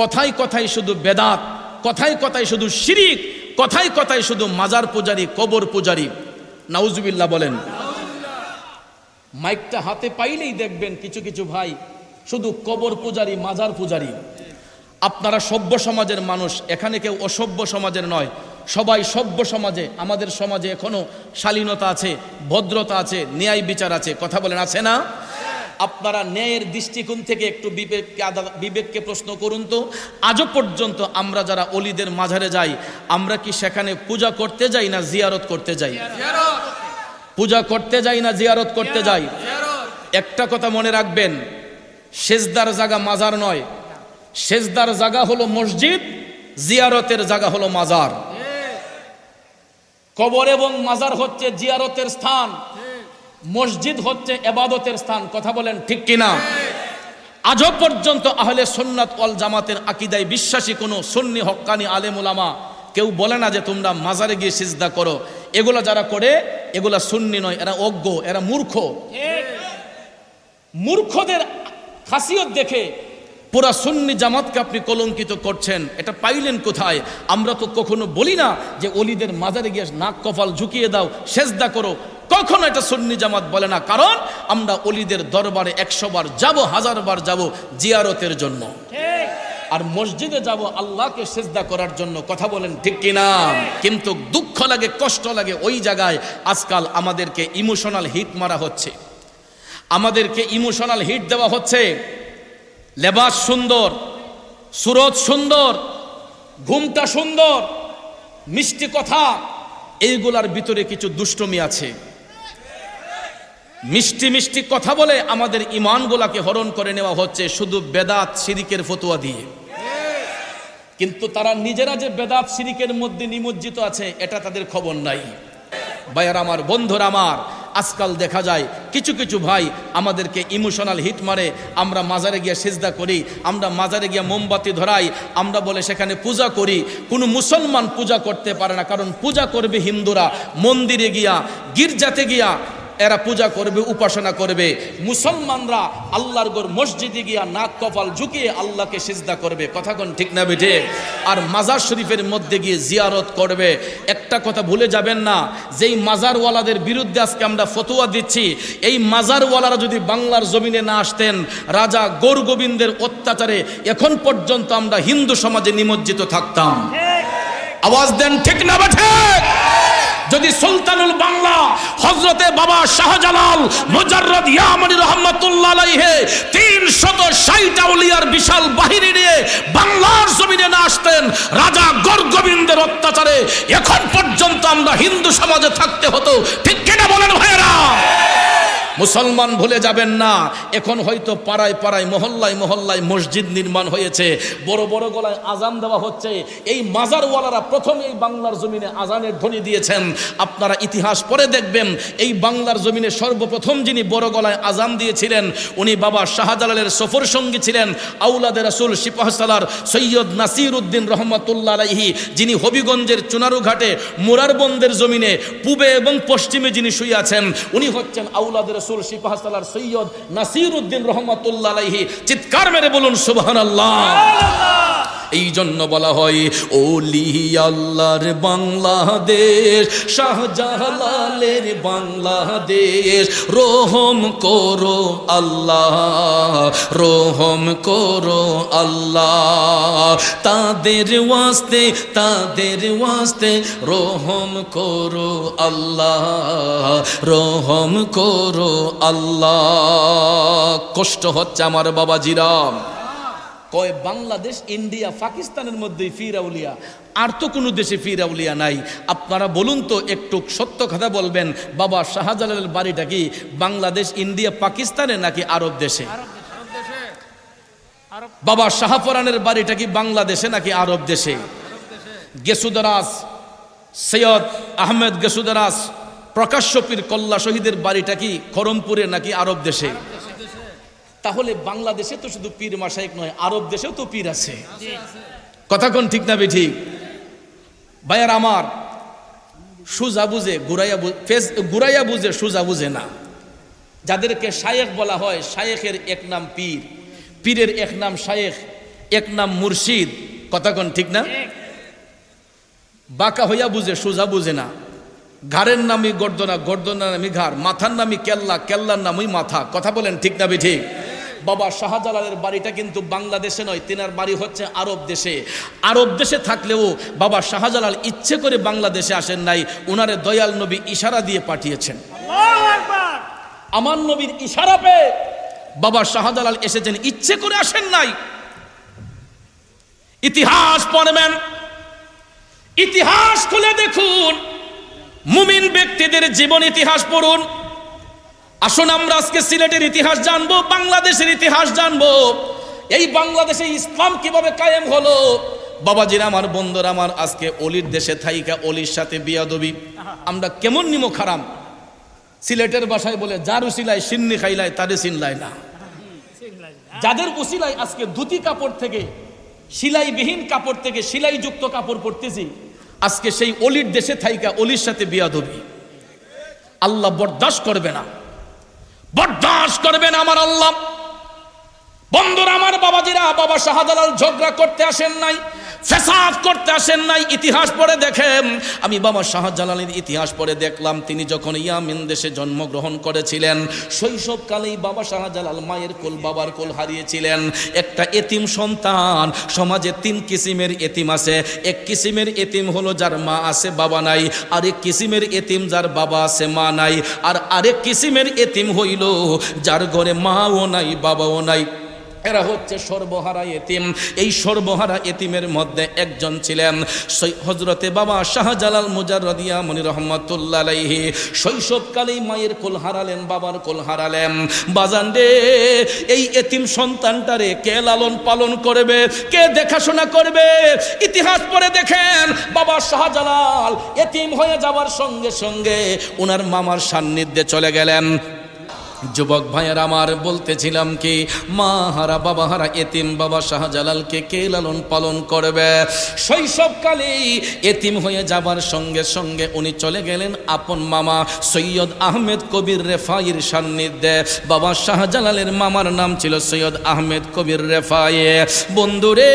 কথায় কথায় শুধু বেদাত কথায় কথায় শুধু শিরিক কথায় কথায় শুধু মাজার পূজারি, কবর পূজারি। নাউজুবিল্লাহ বলেন, মাইকটা হাতে পাইলেই দেখবেন কিছু কিছু ভাই শুধু কবর পূজারি, মাজার পূজারি। আপনারা সভ্য সমাজের মানুষ, এখানে কেউ অসভ্য সমাজের নয়। সবাই সভ্য সমাজে, আমাদের সমাজে এখনও শালীনতা আছে, ভদ্রতা আছে, ন্যায় বিচার আছে। কথা বলেন, আছে না? আপনারা ন্যায়ের দৃষ্টিকোণ থেকে একটু বিবেককে বিবেককে প্রশ্ন করুন তো। আজও পর্যন্ত আমরা যারা অলিদের মাঝারে যাই, আমরা কি সেখানে পূজা করতে যাই না জিয়ারত করতে যাই? পূজা করতে যাই না জিয়ারত করতে যাই? একটা কথা মনে রাখবেন, সেজদার জায়গা মাজার নয়। সেজদার জায়গা হলো মসজিদ, জিয়ারতের জায়গা হলো মাজার। কবর এবং মাজার হচ্ছে জিয়ারতের স্থান। মসজিদ হচ্ছে এবাদতের স্থান। কথা বলেন ঠিক কিনা? আজও পর্যন্ত আহলে সন্ন্যাত ওয়াল জামাতের আকিদায় বিশ্বাসী কোনো সন্নি হক্কানি আলেম ওলামা কেউ বলে না যে তোমরা মাজারে গিয়ে সিজদা করো। এগুলো যারা করে, এগুলা সুন্নি নয়, এরা অজ্ঞ, এরা মূর্খ। মূর্খদের খাসিয়ত দেখে পুরা সুন্নি জামাতকে আপনি কলঙ্কিত করছেন। এটা পাইলেন কোথায়? আমরা তো কখনো বলি না যে অলিদের মাজারে গিয়ে নাক কপাল ঝুঁকিয়ে দাও, সেজদা করো। কখনো এটা সুন্নি জামাত বলে না। কারণ আমরা অলিদের দরবারে একশো বার যাব, হাজার বার যাব জিয়ারতের জন্য। আর মসজিদে যাব আল্লাহকে সেজদা করার জন্য। কথা বলেন ঠিক কিনা? কিন্তু দুঃখ লাগে, কষ্ট লাগে ওই জায়গায় আজকাল আমাদেরকে ইমোশনাল হিট মারা হচ্ছে। আমাদেরকে ইমোশনাল হিট দেওয়া হচ্ছে। লেবাস সুন্দর, সুরত সুন্দর, ঘুমটা সুন্দর, মিষ্টি কথা, এইগুলার ভিতরে কিছু দুষ্টমি আছে। মিষ্টি মিষ্টি কথা বলে আমাদের ইমানগুলাকে হরণ করে নেওয়া হচ্ছে শুধু বেদাত সিরিকের ফতুয়া দিয়ে। কিন্তু তারা নিজেরা যে বেদাত সিরিকের মধ্যে নিমজ্জিত আছে, এটা তাদের খবর নাই। ভাইয়ার আমার, বন্ধুরা আমার, আজকাল দেখা যায় কিছু কিছু ভাই আমাদেরকে ইমোশনাল হিট মারে, আমরা মাজারে গিয়ে সেজদা করি, আমরা মাজারে গিয়ে মোমবাতি ধরাই, আমরা বলে সেখানে পূজা করি। কোনো মুসলমান পূজা করতে পারে না, কারণ পূজা করবে হিন্দুরা। মন্দিরে গিয়া, গির্জাতে গিয়া এরা পূজা করবে উপাসনা করবে। মুসলমানরা আল্লাহর গোর মসজিদে গিয়া নাক কপাল ঝুঁকিয়ে আল্লাহকে সিজদা করবে। কথা কোন ঠিক না বেঠে? আর মাজার শরীফের মধ্যে গিয়ে জিয়ারত করবে। একটা কথা ভুলে যাবেন না যেই মাজারওয়ালাদের বিরুদ্ধে আজকে আমরা ফতোয়া দিচ্ছি এই মাজারওয়ালারা যদি বাংলার জমিনে না আসতেন রাজা গৌর গোবিন্দের অত্যাচারে এখন পর্যন্ত আমরা হিন্দু সমাজে নিমজ্জিত থাকতাম। আওয়াজ দেন ঠিক না বেঠে? যদি সুলতানুল বাংলা হজরতে বাবা শাহজালাল মুজাররদ ইয়ামানি তিন আলাইহি 360 আউলিয়ার বিশাল বাহিনী নিয়ে বাংলার জমিনে না আসতেন, রাজা গর্গবিন্দের অত্যাচারে এখন পর্যন্ত আমরা হিন্দু সমাজে থাকতে হতো। ঠিক কিনা বলেন ভাইয়েরা? মুসলমান ভুলে যাবেন না। এখন হয়তো পাড়ায় পাড়ায়, মহল্লায় মহল্লায় মসজিদ নির্মাণ হয়েছে। বড় বড় গলায় আজান দেওয়া হচ্ছে। এই মাজারওয়ালারা প্রথম এই বাংলার জমিনে আজানের ধ্বনি দিয়েছেন। আপনারা ইতিহাস পরে দেখবেন, এই বাংলার জমিনে সর্বপ্রথম যিনি বড় গলায় আজান দিয়েছিলেন, উনি বাবা শাহজালালের সফর সঙ্গী ছিলেন আউলাদে রাসুল সিপাহসালার সৈয়দ নাসির উদ্দিন রহমতুল্লাহ আলাইহি, যিনি হবিগঞ্জের চুনারুঘাটে মোরারবন্দের জমিনে পূবে এবং পশ্চিমে যিনি শুয়ে আছেন, উনি হচ্ছেন আউলাদ রসুল সিপাহসালার সৈয়দ নাসির উদ্দিন রহমতুল্লাহ চিৎকার মেরে বলুন সুবাহ আল্লাহ এই জন্য বলা হয়, ওলি আল্লাহর বাংলাদেশ, শাহজালালের বাংলাদেশ, রোহম করো আল্লাহ, রোহম করো আল্লাহ। তাদের ওয়াস্তে তাদের ওয়াস্তে রোহম করো আল্লাহ, রোহম করো আল্লাহ। কষ্ট হচ্ছে আমার বাবাজিরাম কয়, বাংলাদেশ, ইন্ডিয়া, পাকিস্তানের মধ্যেই ফিরাউলিয়া আর তো কোনো দেশে ফিরাউলিয়া নাই। আপনারা বলুন তো, একটু সত্য কথা বলবেন, বাবা শাহজালালের বাড়িটা কি বাংলাদেশ, ইন্ডিয়া, পাকিস্তানে নাকি আরব দেশে? বাবা শাহপরানের বাড়িটা কি বাংলাদেশে নাকি আরব দেশে? গেসুদারাস সৈয়দ আহমেদ গেসুদারাস প্রকাশ্য পীর কল্লা শহীদের বাড়িটা কি খরমপুরে নাকি আরব দেশে? তাহলে বাংলাদেশে তো শুধু পীর মাসাইক নয় আরব দেশেও তো পীর আছে। কথা কোন ঠিক না ঠিক ভাইয়ার আমার সুজা বুঝে গুড়াইয়া ফেস গুড়াইয়া বুঝে সুজা বুঝে না। যাদেরকে শায়েখ বলা হয় শায়েখের এক নাম পীর। পীরের এক নাম শায়েখ এক নাম মুর্শিদ। কথা কোন ঠিক না? বাঁকা হইয়া বুঝে সোজা বুঝে না। ঘাড়ের নামই গর্দনা গর্দনার নামই ঘাড় মাথার নামই কেল্লা কেল্লার নামই মাথা। কথা বলেন ঠিক না ঠিক বাবা শাহজালালের বাড়িটা কিন্তু বাংলাদেশে নয় তিনার বাড়ি হচ্ছে আরব দেশে। আরব দেশে থাকলেও বাবা শাহজালাল ইচ্ছে করে বাংলাদেশে আসেন নাই উনারে দয়াল নবী ইশারা দিয়ে পাঠিয়েছেন। আমার নবীর ইশারা পেয়ে বাবা শাহজালাল এসেছেন ইচ্ছে করে আসেন নাই। ইতিহাস পড়বেন ইতিহাস খুলে দেখুন মুমিন ব্যক্তিদের জীবন ইতিহাস পড়ুন। আসুন আমরা আজকে সিলেটের ইতিহাস জানব, বাংলাদেশের ইতিহাস জানব। এই বাংলাদেশে ইসলাম কীভাবে কায়েম হলো? বাবাজির আমার, বন্ধুরা আমার, আজকে অলির দেশে থাইকা অলির সাথে বিয়াদবি। আমরা কেমন নিমো খারাম? সিলেটের বাসায় বলে, যার উসিলায় সিন্নি খাইলায়, তারে চিনলায় না। যাদের উসিলায় আজকে ধুতি কাপড় থেকে, সিলাইবিহীন কাপড় থেকে সিলাইযুক্ত কাপড় পরতেছি, আজকে সেই অলির দেশে থাইকা অলির সাথে বিয়াদবি। আল্লাহ বরদাস্ত করবে না। করবেন আমার আল্লাহ। বন্ধুরা আমার বাবাজিরা বাবা শাহজালাল ঝগড়া করতে আসেন নাই। ফেসাদ করতে আসেন নাই, ইতিহাস পড়ে দেখেন। আমি বাবা শাহজালালের ইতিহাস পড়ে দেখলাম, তিনি যখন ইয়ামিন দেশে জন্মগ্রহণ করেছিলেন, শৈশবকালেই বাবা শাহজালাল মায়ের কোল বাবার কোল হারিয়েছিলেন। একটা এতিম সন্তান, সমাজে তিন কিসিমের এতিম আছে। এক কিসিমের এতিম হলো যার মা আছে, বাবা নাই। আরেক কিসিমের এতিম যার বাবা আছে, মা নাই। আর আরেক কিসিমের এতিম হইল, যার ঘরে মাও নাই, বাবাও নাই। এরা হচ্ছে সর্বহারা এতিম। এই সর্বহারা এতিমের মধ্যে একজন ছিলেন হজরতে বাবা শাহজালাল মুজারদিয়া মনি রহমতুল্লাহ শৈশবকালেই মায়ের কোল হারালেন, বাবার কোল হারালেন। বাজান রে, এই এতিম সন্তানটারে কে লালন পালন করবে, কে দেখাশোনা করবে? ইতিহাস পরে দেখেন, বাবা শাহজালাল এতিম হয়ে যাওয়ার সঙ্গে সঙ্গে ওনার মামার সান্নিধ্যে চলে গেলেন। যুবক ভাইয়ের, আমার বলতেছিলাম কি, মা হারা, বাবা হারা, এতিম বাবা শাহজালালকে কে লালন পালন করবে? শৈশবকালেই এতিম হয়ে যাবার সঙ্গে সঙ্গে উনি চলে গেলেন আপন মামা সৈয়দ আহমেদ কবির রেফাইয়ের সান্নিধ্যে। বাবা শাহজালালের মামার নাম ছিল সৈয়দ আহমেদ কবির রেফায়ে বন্ধুরে,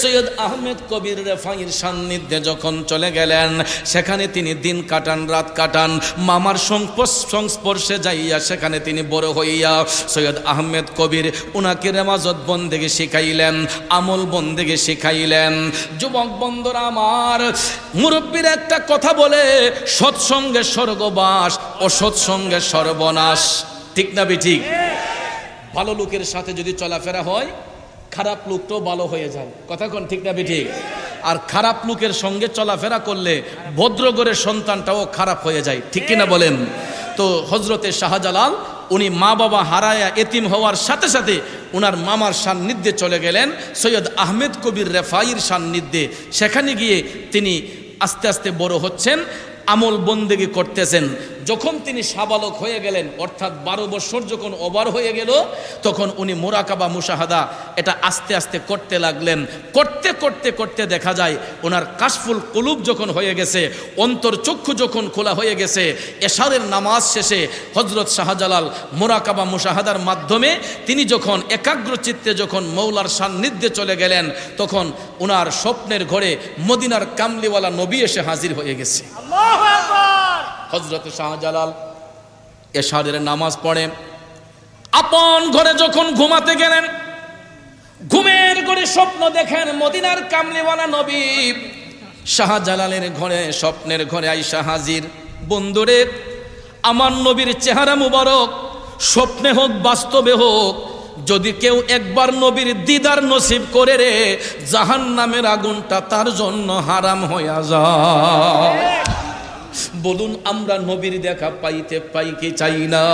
সৈয়দ আহমেদ কবির রেফাইয়ের সান্নিধ্যে যখন চলে গেলেন, সেখানে তিনি দিন কাটান, রাত কাটান। মামার সংস্পর্শে সংস্পর্শে যাইয়া সেখানে তিনি বড় হইয়া সৈয়দ আহমেদ কবির উনাকে রেমাজত বন্দেগে শিখাইলেন, আমল বন্দেগে শিখাইলেন। যুবক বন্ধুরা আমার, মুরব্বীর একটা কথা বলে, সৎসঙ্গে স্বর্গবাস ও সৎসঙ্গে সর্বনাশ। ঠিক না বি ঠিক? ভালো লোকের সাথে যদি চলাফেরা হয়, খারাপ লোকটাও ভালো হয়ে যায়। কথা কোন ঠিক না ঠিক? আর খারাপ লোকের সঙ্গে চলাফেরা করলে ভদ্রগড়ের সন্তানটাও খারাপ হয়ে যায়। ঠিক কিনা বলেন? তো হজরতে শাহজালাল, উনি মা বাবা হারায়া এতিম হওয়ার সাথে সাথে উনার মামার সান্নিধ্যে চলে গেলেন, সৈয়দ আহমেদ কবির রেফাইয়ের সান্নিধ্যে। সেখানে গিয়ে তিনি আস্তে আস্তে বড় হচ্ছেন। আমল বন্দেগি করতেছেন। যখন তিনি সাবালক হয়ে গেলেন, অর্থাৎ বারো বছর যখন ওভার হয়ে গেল, তখন উনি মোরাকাবা মুশাহাদা, এটা আস্তে আস্তে করতে লাগলেন। করতে করতে করতে দেখা যায়, ওনার কাশফুল কুলুব যখন হয়ে গেছে, অন্তর চক্ষু যখন খোলা হয়ে গেছে, এশারের নামাজ শেষে হজরত শাহজালাল মোরাকাবা মুশাহাদার মাধ্যমে তিনি যখন একাগ্র চিত্তে যখন মৌলার সান্নিধ্যে চলে গেলেন, তখন ওনার স্বপ্নের ঘরে মদিনার কামলিওয়ালা নবী এসে হাজির হয়ে গেছে। হজরত শাহজালাল এশারের নামাজ পড়ে। আপন ঘরে যখন ঘুমাতে গেলেন, ঘুমের ঘরে স্বপ্ন দেখেন মদিনার কামলিওয়ালা নবী। শাহজালালের ঘরে, স্বপ্নের ঘরে আইসা হাজির। বন্ধুরে, আমার নবীর চেহারা মুবারক, স্বপ্নে হোক, বাস্তবে হোক, যদি কেউ একবার নবীর দিদার নসিব করে রে জাহান নামের আগুনটা তার জন্য হারাম হইয়া যায়। বলুন, আমরা নবীর দেখা পাইতে পাই কি চাই না?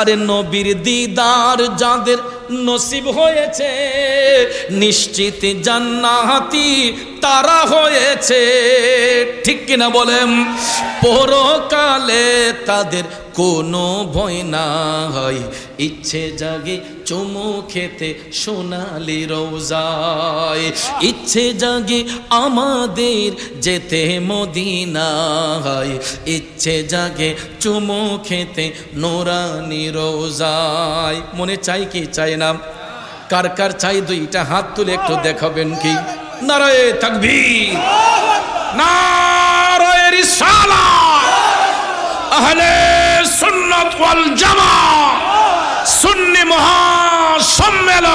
আরে নবীর দিদার যাদের নসিব হয়েছে, নিশ্চিত জান্নাতি তারা হয়েছে। ঠিক কিনা বলেন? পরকালে তাদের কোনো ভয় না হয় ইচ্ছে জাগে চুমু খেতে সোনালি রোজায়। ইচ্ছে জাগে আমাদের যেতে মদিনায়। ইচ্ছে জাগে চুমু খেতে নোরানি রোজায়। মনে চাই কি চাই না? কার কার চাই দুইটা হাত তুলে একটু দেখাবেন কি? নারায়ে তাকবীর। নারায়ে রিসালা আহলে সুন্নাত ওয়াল জামা মহাসম্মেলন।